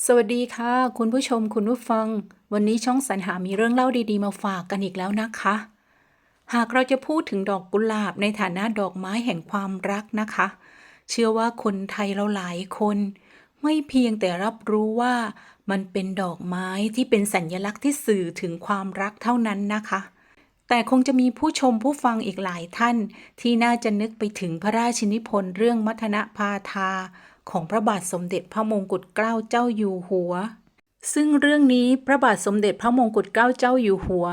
สวัสดีค่ะ คุณผู้ชมคุณผู้ฟัง วันนี้ช่องสรรหามีเรื่องเล่าดีๆ มาฝากกันอีกแล้วนะคะ หากเราจะพูดถึงดอกกุหลาบในฐานะดอกไม้แห่งความรักนะคะ เชื่อว่าคนไทยเราหลายคน ไม่เพียงแต่รับรู้ว่ามันเป็นดอกไม้ที่เป็นสัญลักษณ์ที่สื่อถึงความรักเท่านั้นนะคะ แต่คงจะมีผู้ชมผู้ฟังอีกหลายท่าน ที่น่าจะนึกไปถึงพระราชินิพนธ์เรื่องมัทนพาทา ของพระบาทสมเด็จพระมงกุฎเกล้าเจ้าอยู่หัว ซึ่งเรื่องนี้พระบาทสมเด็จพระมงกุฎเกล้าเจ้าอยู่หัว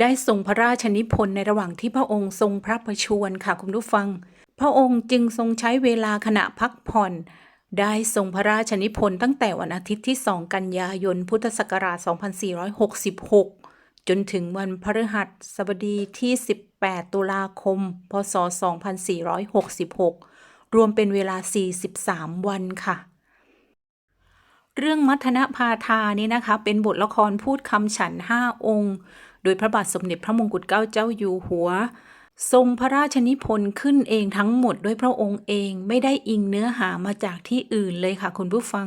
ได้ทรงพระราชนิพนธ์ในระหว่างที่พระองค์ทรงพระประชวรค่ะคุณผู้ฟัง พระองค์จึงทรงใช้เวลาขณะพักผ่อนได้ทรงพระราชนิพนธ์ตั้งแต่วันอาทิตย์ที่ 2 กันยายน พุทธศักราช 2466 จนถึงวันพฤหัสบดีที่ 18 ตุลาคม พศ 2466 รวมเป็นเวลา 43 วันค่ะ เรื่องมัทนพาทานี่นะคะ เป็นบทละครพูดคำฉันห้าองค์ โดยพระบาทสมเด็จพระมงกุฎเกล้าเจ้าอยู่หัว ทรงพระราชนิพนธ์ขึ้นเองทั้งหมดด้วยพระองค์เองไม่ได้อิงเนื้อหามาจากที่อื่นเลยค่ะคุณผู้ฟัง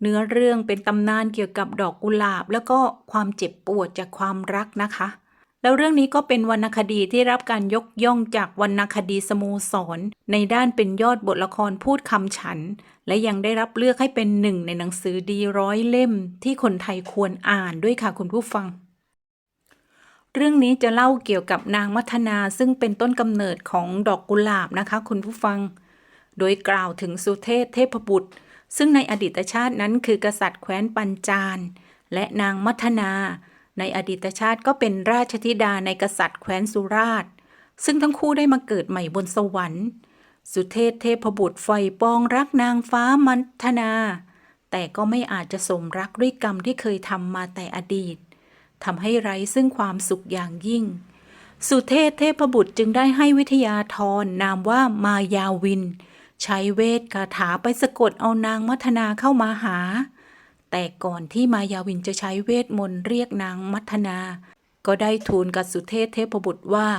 เนื้อเรื่องเป็นตำนานเกี่ยวกับดอกกุหลาบ แล้วก็ความเจ็บปวดจากความรักนะคะ แล้วเรื่องนี้ก็เป็นวรรณคดีที่รับการยกย่องจากวรรณคดีสโมสร ในด้านเป็นยอดบทละครพูดคำฉัน และยังได้รับเลือกให้เป็นหนึ่งในหนังสือดีร้อยเล่ม ที่คนไทยควรอ่านด้วยค่ะคุณผู้ฟัง เรื่องนี้จะเล่าเกี่ยวกับนางมัทนาซึ่งเป็นต้นกำเนิดของดอกกุหลาบนะคะ คุณผู้ฟัง โดยกล่าวถึงสุเทพเทพบุตร ซึ่งในอดีตชาตินั้นคือกษัตริย์แคว้นปัญจานและนางมัทนา ในอดีตชาติก็เป็นราชธิดาในกษัตริย์แคว้นสุราษฎร์ซึ่งทั้งคู่ได้มาเกิดใหม่บนสวรรค์ สุเทพเทพบุตรไฟปองรักนางฟ้ามัทนา แต่ก็ไม่อาจจะสมรักด้วยกรรมที่เคยทำมาแต่อดีตทำให้ไร้ซึ่งความสุขอย่างยิ่ง สุเทพเทพบุตรจึงได้ให้วิทยาธรนามว่ามายาวิน ใช้เวทคาถาไปสะกดเอานางมัทนาเข้ามาหา แต่ก่อนที่มายาวินจะใช้เวทมนต์เรียกนางมัทนา ก็ได้ทูลกับสุเทพเทพบุตรว่า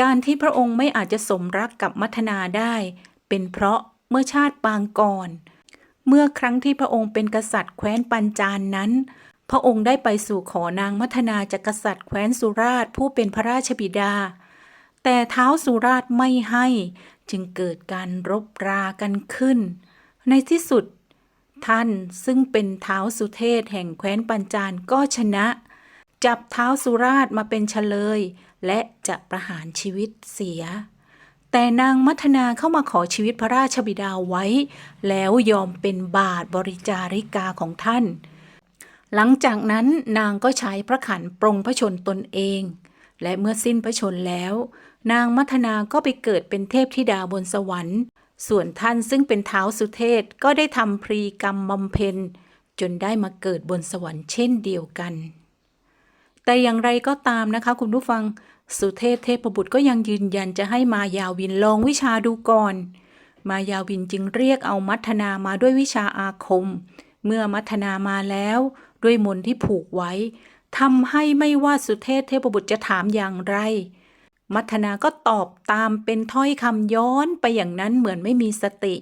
การที่พระองค์ไม่อาจจะสมรักกับมัทนาได้ เป็นเพราะเมื่อชาติปางก่อน เมื่อครั้งที่พระองค์เป็นกษัตริย์แคว้นปัญจานนั้น พระองค์ได้ไปสู่ขอนางมัทนาจากกษัตริย์แคว้นสุราษฎร์ผู้เป็นพระราชบิดา แต่เท้าสุราษฎร์ไม่ให้ จึงเกิดการรบรากันขึ้น ในที่สุด ท่าน ซึ่งเป็นเท้าสุเทพแห่งแคว้นปัญจานก็ชนะ จับเท้าสุราษฎร์มาเป็นเฉลย และจะประหารชีวิตเสีย แต่นางมัทนาเข้ามาขอชีวิตพระราชบิดาไว้ แล้วยอมเป็นบาทบริจาริกาของท่าน หลังจากนั้นนางก็ใช้พระขันปรงพระชนตนเอง และเมื่อสิ้นพระชนแล้ว นางมัทนาก็ไปเกิดเป็นเทพธิดาบนสวรรค์ ส่วนท่านซึ่งเป็นเท้าสุเทพก็ได้ทำพรีกรรมบำเพ็ญ จนได้มาเกิดบนสวรรค์เช่นเดียวกัน แต่อย่างไรก็ตามนะคะ คุณผู้ฟังสุเทพเทพบุตรก็ยังยืนยันจะให้มายาวินลองวิชาดูก่อน มายาวินจึงเรียกเอามัทนามาด้วยวิชาอาคม เมื่อมัทนามาแล้ว ด้วยมนที่ผูกไว้ทำให้ไม่ว่าสุเทพเทพบุตรจะถามอย่างไร มัทนาก็ตอบตามเป็นถ้อยคำย้อนไปอย่างนั้นเหมือนไม่มีสติ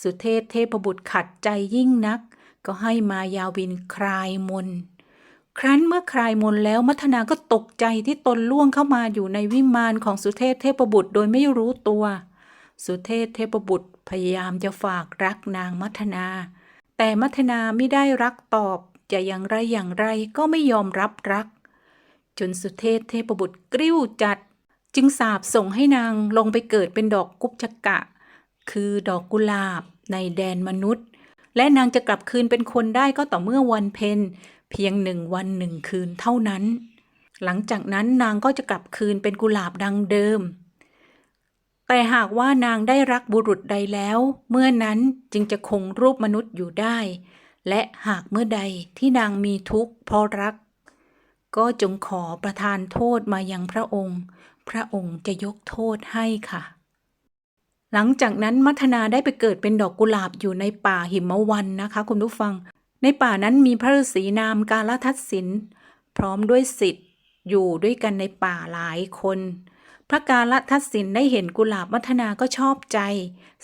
สุเทพเทพบุตรขัดใจยิ่งนัก ก็ให้มายาวินคลายมน ครั้นเมื่อคลายมนแล้วมัทนาก็ตกใจที่ตนล่วงเข้ามาอยู่ในวิมานของสุเทพเทพบุตรโดยไม่รู้ตัว สุเทพเทพบุตรพยายามจะฝากรักนางมัทนา แต่มัทนาไม่ได้รักตอบจะอย่างไรอย่างไรก็ไม่ยอมรับรัก จนสุเทพเทพบุตรกริ้วจัด จึงสาบส่งให้นางลงไปเกิดเป็นดอกกุบชะกะ คือดอกกุหลาบในแดนมนุษย์ และนางจะกลับคืนเป็นคนได้ก็ต่อเมื่อวันเพ็ญเพียงหนึ่งวันหนึ่งคืนเท่านั้น หลังจากนั้นนางก็จะกลับคืนเป็นกุหลาบดังเดิม แต่หากว่านางได้รักบุรุษใดแล้ว เมื่อนั้นจึงจะคงรูปมนุษย์อยู่ได้ และหากเมื่อใดที่นางมีทุกข์เพราะรัก ก็จงขอประทานโทษมายังพระองค์ พระองค์จะยกโทษให้ค่ะ หลังจากนั้นมัทนาได้ไปเกิดเป็นดอกกุหลาบอยู่ในป่าหิมวันนะคะคุณผู้ฟัง ในป่านั้นมีพระฤาษีนามกาลทัศสินพร้อมด้วยสิทธิ์อยู่ด้วยกันในป่าหลายคน พระกาลทัศสินได้เห็นกุหลาบมัทนาก็ชอบใจ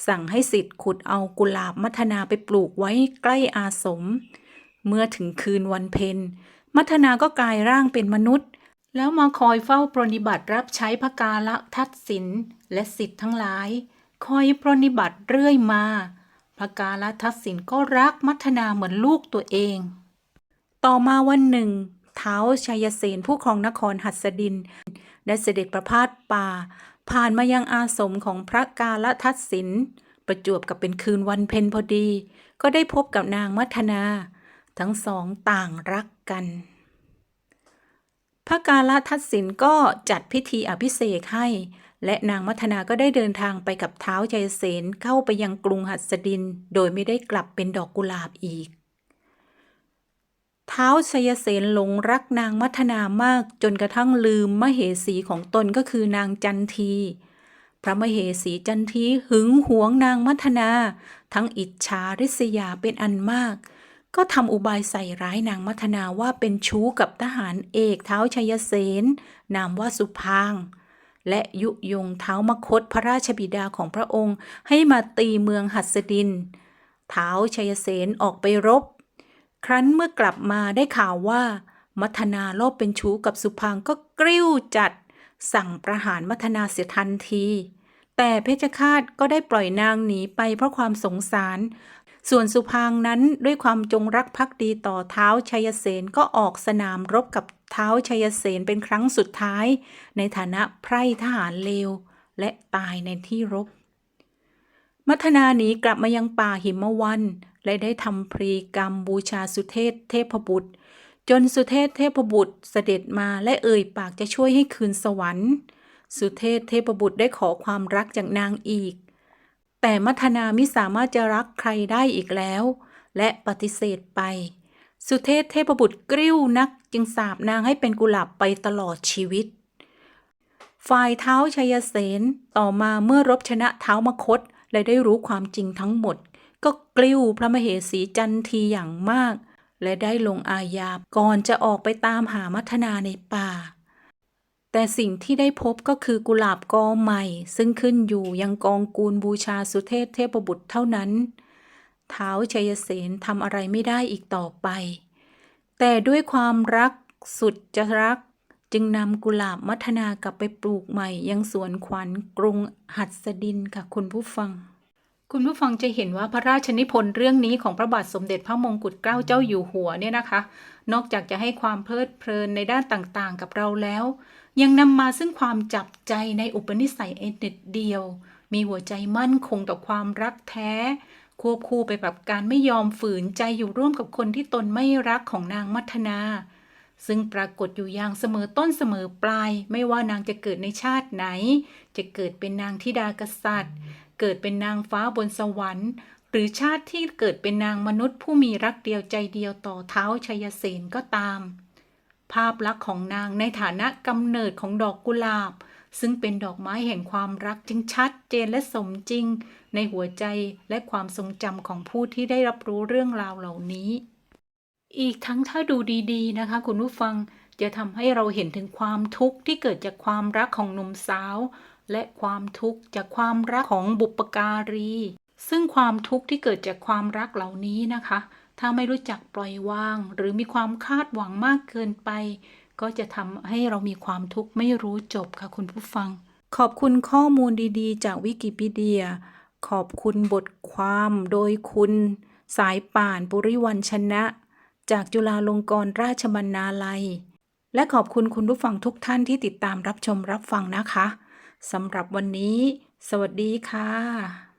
สั่งให้สิทธิ์ขุดเอากุหลาบมัทนาไปปลูกไว้ใกล้อาสม เมื่อถึงคืนวันเพ็ญมัทนาก็กลายร่างเป็นมนุษย์ แล้วมาคอยเฝ้าปรนิบัติรับใช้พระกาละทัศสินและสิทธิ์ทั้งหลาย คอยปรนิบัติเรื่อยมา พระกาละทัศสินก็รักมัทนาเหมือนลูกตัวเอง ต่อมาวันหนึ่ง เท้าชัยเสนผู้ครองนครหัสดิน ได้เสด็จประพาสป่า ผ่านมายังอาสมของพระกาละทัศสิน ประจวบกับเป็นคืนวันเพ็ญพอดี ก็ได้พบกับนางมัทนา ทั้งสองต่างรักกัน พระกาลทัศสินก็จัดพิธีอภิเษกให้ และนางมัทนาก็ได้เดินทางไปกับเท้าชัยเสนเข้าไปยังกรุงหัสดิน โดยไม่ได้กลับเป็นดอกกุหลาบอีก เท้าชัยเสนหลงรักนางมัทนามากจนกระทั่งลืมมเหสีของตนก็คือนางจันทีพระมเหสีจันทีหึงหวงนางมัทนา ทั้งอิจฉาริษยาเป็นอันมาก ก็ทำอุบายใส่ร้ายนางมัทนาว่าเป็นชู้กับทหารเอกเท้าชัยเสนนามว่าสุพาง และยุยงเท้ามคตพระราชบิดาของพระองค์ ให้มาตีเมืองหัสดิน เท้าชัยเสนออกไปรบ ครั้นเมื่อกลับมาได้ข่าวว่า มัทนาลบเป็นชู้กับสุพางก็กริ้วจัด สั่งประหารมัทนาเสียทันทีแต่เพชฌฆาตก็ได้ปล่อยนางหนีไปเพราะความสงสาร ส่วนสุพางนั้นด้วยความจงรักภักดีต่อเท้าชัยเสนก็ออกสนามรบกับเท้าชัยเสนเป็นครั้งสุดท้าย ในฐานะไพร่ทหารเลว และตายในที่รบ มัทนาหนีกลับมายังป่าหิมวัน และได้ทำพรีกรรมบูชาสุเทพเทพบุตร จนสุเทพเทพบุตรเสด็จมาและเอ่ยปากจะช่วยให้คืนสวรรค์ สุเทพเทพบุตรได้ขอความรักจากนางอีก แต่มัทนาไมิสามารถจะรักใครได้อีกแล้ว และปฏิเสธไป สุเทพเทพบุตรกริ้วนักจึงสาบนางให้เป็นกุหลาบไปตลอดชีวิต ฝ่ายเท้าชัยเสนต่อมาเมื่อรบชนะเท้ามคตและได้รู้ความจริงทั้งหมด ก็กลิ้วพระมเหสีจันทีอย่างมาก และได้ลงอาญาก่อนจะออกไปตามหามัทนาในป่า แต่สิ่งที่ได้พบก็คือกุหลาบกอใหม่ ซึ่งขึ้นอยู่ยังกองกูลบูชาสุเทพเทพบุตรเท่านั้น เท้าชัยเสนทำอะไรไม่ได้อีกต่อไป แต่ด้วยความรักสุดจะรักจึงนำกุหลาบมัทนากลับไปปลูกใหม่ ยังสวนขวัญกรุงหัดสดินค่ะคุณผู้ฟัง คุณผู้ฟังจะเห็นว่าพระราชนิพนธ์เรื่องนี้ของพระบาทสมเด็จพระมงกุฎเกล้าเจ้าอยู่หัวเนี่ยนะคะ นอกจากจะให้ความเพลิดเพลินในด้านต่างๆ กับเราแล้ว ยังนำมาซึ่งความจับใจในอุปนิสัยเอเน็ตเดียว มีหัวใจมั่นคงต่อความรักแท้ ควบคู่ไปกับการไม่ยอมฝืนใจอยู่ร่วมกับคนที่ตนไม่รักของนางมัทนา ซึ่งปรากฏอยู่อย่างเสมอต้นเสมอปลาย ไม่ว่านางจะเกิดในชาติไหน จะเกิดเป็นนางธิดากษัตริย์ เกิดเป็นนางฟ้าบนสวรรค์ หรือชาติที่เกิดเป็นนางมนุษย์ผู้มีรักเดียวใจเดียวต่อเท้าชัยเสนก็ตาม ภาพลักษณ์ของนางในฐานะกำเนิดของดอกกุหลาบ ซึ่งเป็นดอกไม้แห่งความรักจึงชัดเจนและสมจริง ในหัวใจและความทรงจำของผู้ที่ได้รับรู้เรื่องราวเหล่านี้ อีกทั้งถ้าดูดีๆนะคะ คุณผู้ฟังจะทำให้เราเห็นถึงความทุกข์ที่เกิดจากความรักของหนุ่มสาว และความทุกข์จากความรักของบุปการี ซึ่งความทุกข์ที่เกิดจากความรักเหล่านี้นะคะ ถ้าไม่รู้จักปล่อยวาง หรือมีความคาดหวังมากเกินไป ก็จะทำให้เรามีความทุกข์ไม่รู้จบค่ะคุณผู้ฟัง ขอบคุณข้อมูลดีๆ จากวิกิพีเดีย ขอบคุณบทความโดยคุณ สายป่านปุริวันชนะ จากจุฬาลงกรณราชบรรณาลัย และขอบคุณคุณผู้ฟังทุกท่านที่ติดตามรับชมรับฟังนะคะสำหรับวันนี้ สวัสดีค่ะ